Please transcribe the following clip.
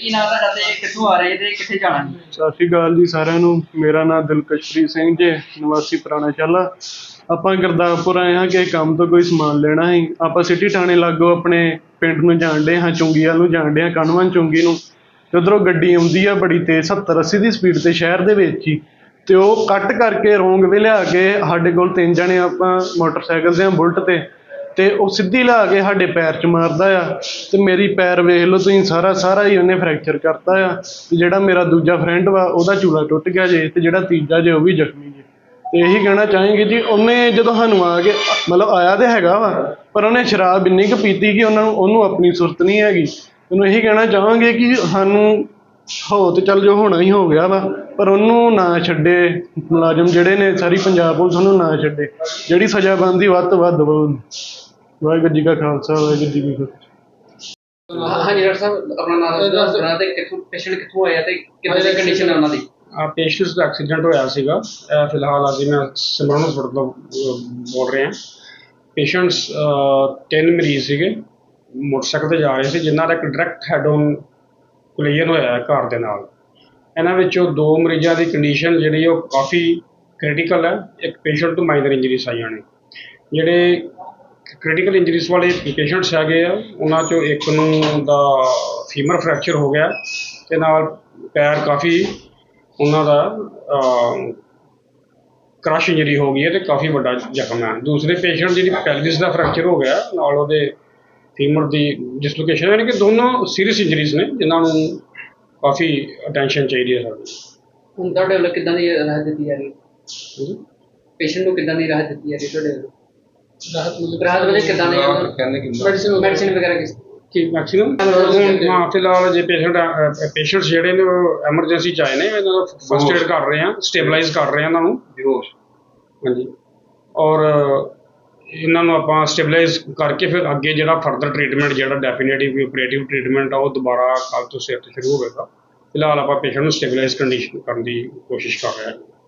ਕੀ ਨਾਮ ਤੁਹਾਡਾ ਤੇ ਕਿੱਥੋਂ ਆ ਰਹੇ ਤੇ ਕਿੱਥੇ ਜਾਣਾ ਸੀ ਸਤਿ ਸ਼੍ਰੀ ਅਕਾਲ ਜੀ ਸਾਰਿਆਂ ਨੂੰ। ਮੇਰਾ ਨਾਮ ਦਿਲਕਸ਼ਪ੍ਰੀਤ ਸਿੰਘ ਜੇ, ਨਿਵਾਸੀ ਪੁਰਾਣਾ ਚਾਲਾ। ਆਪਾਂ ਗੁਰਦਾਸਪੁਰ ਆਏ ਹਾਂ ਕਿ ਕੰਮ ਤੋਂ ਕੋਈ ਸਮਾਨ ਲੈਣਾ ਹੈ ਆਪਾਂ ਸਿਟੀ ਥਾਣੇ ਲਾਗੋ ਆਪਣੇ ਪਿੰਡ ਨੂੰ ਜਾਣਦੇ ਹਾਂ, ਚੁੰਗੀਆਂ ਨੂੰ ਜਾਣਦੇ ਹਾਂ ਕਨਵਨ ਚੁੰਗੀ ਨੂੰ। ਤੇ ਉਧਰੋਂ ਗੱਡੀ ਆਉਂਦੀ ਆ ਬੜੀ ਤੇਜ਼ 70 80 ਦੀ ਸਪੀਡ ਤੇ ਸ਼ਹਿਰ ਦੇ ਵਿੱਚ ਹੀ। ਤੇ ਉਹ ਕੱਟ ਕਰਕੇ ਰੋਂਗ ਵੇ ਲਿਆ ਕੇ ਸਾਡੇ ਕੋਲ ਤਿੰਨ ਜਣੇ ਆਪਾਂ ਮੋਟਰਸਾਈਕਲ ਦੇ ਆ ਬੁਲਟ ਤੇ ਤੇ ਉਹ ਸਿੱਧੀ ਲਾ ਕੇ ਸਾਡੇ ਪੈਰ 'ਚ ਮਾਰਦਾ ਆ ਤੇ ਮੇਰੀ ਪੈਰ ਵੇਖ ਲਓ ਤੁਸੀਂ, ਸਾਰਾ ਸਾਰਾ ਹੀ ਉਹਨੇ ਫ੍ਰੈਕਚਰ ਕਰਤਾ ਆ। ਤੇ ਜਿਹੜਾ ਮੇਰਾ ਦੂਜਾ ਫਰੈਂਡ ਵਾ, ਉਹਦਾ ਚੂਲਾ ਟੁੱਟ ਗਿਆ ਜੇ, ਤੇ ਜਿਹੜਾ ਤੀਜਾ ਜੇ, ਉਹ ਵੀ ਜ਼ਖਮੀ ਜੇ। ਤੇ ਇਹੀ ਕਹਿਣਾ ਚਾਹਾਂਗੇ ਜੀ, ਉਹਨੇ ਜਦੋਂ ਸਾਨੂੰ ਆ ਕੇ, ਮਤਲਬ ਆਇਆ ਤੇ ਹੈਗਾ ਵਾ, ਪਰ ਉਹਨੇ ਸ਼ਰਾਬ ਇੰਨੀ ਕੁ ਪੀਤੀ ਕਿ ਉਹਨਾਂ ਨੂੰ ਉਹਨੂੰ ਆਪਣੀ ਸੁਰਤ ਨਹੀਂ ਹੈਗੀ। ਉਹਨੂੰ ਇਹੀ ਕਹਿਣਾ ਚਾਹਾਂਗੇ ਕਿ ਸਾਨੂੰ ਹੋ ਤੇ ਚੱਲ ਜੋ ਹੋਣਾ ਹੀ ਹੋ ਗਿਆ ਵਾ ਪਰ ਉਹਨੂੰ ਨਾ ਛੱਡੇ ਮੁਲਾਜ਼ਮ ਜਿਹੜੇ ਨੇ ਸਾਰੀ ਪੰਜਾਬ ਪੁਲਿਸ ਉਹਨੂੰ ਨਾ ਛੱਡੇ ਜਿਹੜੀ ਸਜ਼ਾ ਬਣਦੀ ਵੱਧ ਤੋਂ ਵੱਧ ਦਿਵੋ। ਵਾਹਿਗੁਰੂ ਜੀ ਕਾ ਖਾਲਸਾ ਵਾਹਿਗੁਰੂ ਜੀ ਕੀ ਫਤਿਹ। ਹਾਂਜੀ ਡਾਕਟਰ ਸਾਹਿਬ ਆਪਣਾ ਨਾਮ ਦੱਸਣਾ ਤੇ ਕਿੱਥੋਂ ਪੇਸ਼ੈਂਟ ਕਿੱਥੋਂ ਆਇਆ ਤੇ ਕਿੱਦਾਂ ਦੀ ਕੰਡੀਸ਼ਨ ਹੈ ਉਹਨਾਂ ਦੀ? ਆ ਪੇਸ਼ੈਂਟਸ ਦਾ ਐਕਸੀਡੈਂਟ ਹੋਇਆ ਸੀਗਾ। ਇਹ ਫਿਲਹਾਲ ਅਸੀਂ ਮੈਂ ਸਿਮਰਨ ਹਸਪਤਾਲ ਤੋਂ ਬੋਲ ਰਿਹਾ। ਪੇਸ਼ੈਂਟਸ ਤਿੰਨ ਮਰੀਜ਼ ਸੀਗੇ। ਮੋਟਰਸਾਈਕਲ ਤੇ ਜਾ ਰਹੇ ਸੀ ਜਿਨ੍ਹਾਂ ਦਾ ਇੱਕ ਡਾਇਰੈਕਟ ਹੈਡ ਔਨ ਕੋਲੀਜਨ ਹੋਇਆ ਹੈ ਕਾਰ ਦੇ ਨਾਲ। ਇਹਨਾਂ ਵਿੱਚੋਂ ਦੋ ਮਰੀਜ਼ਾਂ ਦੀ ਕੰਡੀਸ਼ਨ ਜਿਹੜੀ ਉਹ ਕਾਫੀ ਕ੍ਰਿਟੀਕਲ ਹੈ। ਇੱਕ ਪੇਸ਼ੈਂਟ ਤੋਂ ਮਾਈਨਰ ਇੰਜਰੀਜ਼ ਆਈਆਂ ਨੇ। ਜਿਹੜੇ ਕ੍ਰਿਟੀਕਲ ਇੰਜਰੀਜ਼ ਵਾਲੇ ਪੇਸ਼ੈਂਟਸ ਹੈਗੇ ਆ, ਉਹਨਾਂ ਚੋਂ ਇੱਕ ਨੂੰ ਦਾ ਫੀਮਰ ਫ੍ਰੈਕਚਰ ਹੋ ਗਿਆ ਤੇ ਨਾਲ ਪੈਰ ਕਾਫੀ ਉਹਨਾਂ ਦਾ ਕ੍ਰਸ਼ ਇੰਜਰੀ ਹੋ ਗਈ ਹੈ ਤੇ ਕਾਫੀ ਵੱਡਾ ਜ਼ਖਮ ਹੈ। ਦੂਸਰੇ ਪੇਸ਼ੈਂਟ ਜਿਹੜੀ ਪੈਲਵਿਸ ਦਾ ਫ੍ਰੈਕਚਰ ਹੋ ਗਿਆ, ਨਾਲ ਉਹਦੇ ਫੀਮਰ ਦੀ ਡਿਸਲੋਕੇਸ਼ਨ ਯਾਨੀ ਕਿ ਦੋਨੋਂ ਸੀਰੀਅਸ ਇੰਜਰੀਜ਼ ਨੇ ਜਿਨ੍ਹਾਂ ਨੂੰ ਕਾਫੀ ਅਟੈਂਸ਼ਨ ਚਾਹੀਦੀ ਹੈ ਸਾਡੀ ਹੁਣ ਤੁਹਾਡੇ ਵੱਲੋਂ ਕਿੱਦਾਂ ਦੀ ਰਾਹਤ ਦਿੱਤੀ ਜਾ ਰਹੀ ਹੈ? ਪੇਸ਼ੈਂਟ ਨੂੰ ਕਿੱਦਾਂ ਦੀ ਰਾਹਤ ਦਿੱਤੀ ਜਾ ਰਹੀ ਹੈ ਤੁਹਾਡੇ ਵੱਲੋਂ? ਰਾਹਤ ਮਤਲਬ ਰਾਹਤ ਵਜੇ ਕਿੱਦਾਂ ਦੀ? ਮੈਡੀਸਿਨ ਮੈਡੀਸਿਨ ਵਗੈਰਾ ਕਿਸ ਕੀ ਮੈਕਸਿਮਮ ਹਾਂ ਫਿਲਹਾਲ ਜੇ ਪੇਸ਼ੈਂਟ ਪੇਸ਼ੈਂਟਸ ਜਿਹੜੇ ਨੇ ਉਹ ਐਮਰਜੈਂਸੀ ਚ ਆਏ ਨੇ ਇਹਨਾਂ ਦਾ ਫਸਟ ਏਡ ਕਰ ਰਹੇ ਆ ਸਟੇਬਲਾਈਜ਼ ਕਰ ਰਹੇ ਆ ਇਹਨਾਂ ਨੂੰ। ਬੇਹੋਸ਼। ਹਾਂਜੀ। ਔਰ ਇਹਨਾਂ ਨੂੰ ਆਪਾਂ ਸਟੇਬਲਾਈਜ਼ ਕਰਕੇ ਫਿਰ ਅੱਗੇ ਜਿਹੜਾ ਫਰਦਰ ਟ੍ਰੀਟਮੈਂਟ ਜਿਹੜਾ ਡੈਫੀਨਿਟਿਵ ਆਪਰੇਟਿਵ ਟ੍ਰੀਟਮੈਂਟ ਆ, ਉਹ ਦੁਬਾਰਾ ਕੱਲ ਤੋਂ ਸਿਰ ਤੋਂ ਸ਼ੁਰੂ ਹੋਵੇਗਾ। ਫਿਲਹਾਲ ਆਪਾਂ ਪੇਸ਼ੈਂਟ ਨੂੰ ਸਟੇਬਲਾਈਜ਼ ਕੰਡੀਸ਼ਨ ਕਰਨ ਦੀ ਕੋਸ਼ਿਸ਼ ਕਰ ਰਹੇ ਹਾਂ।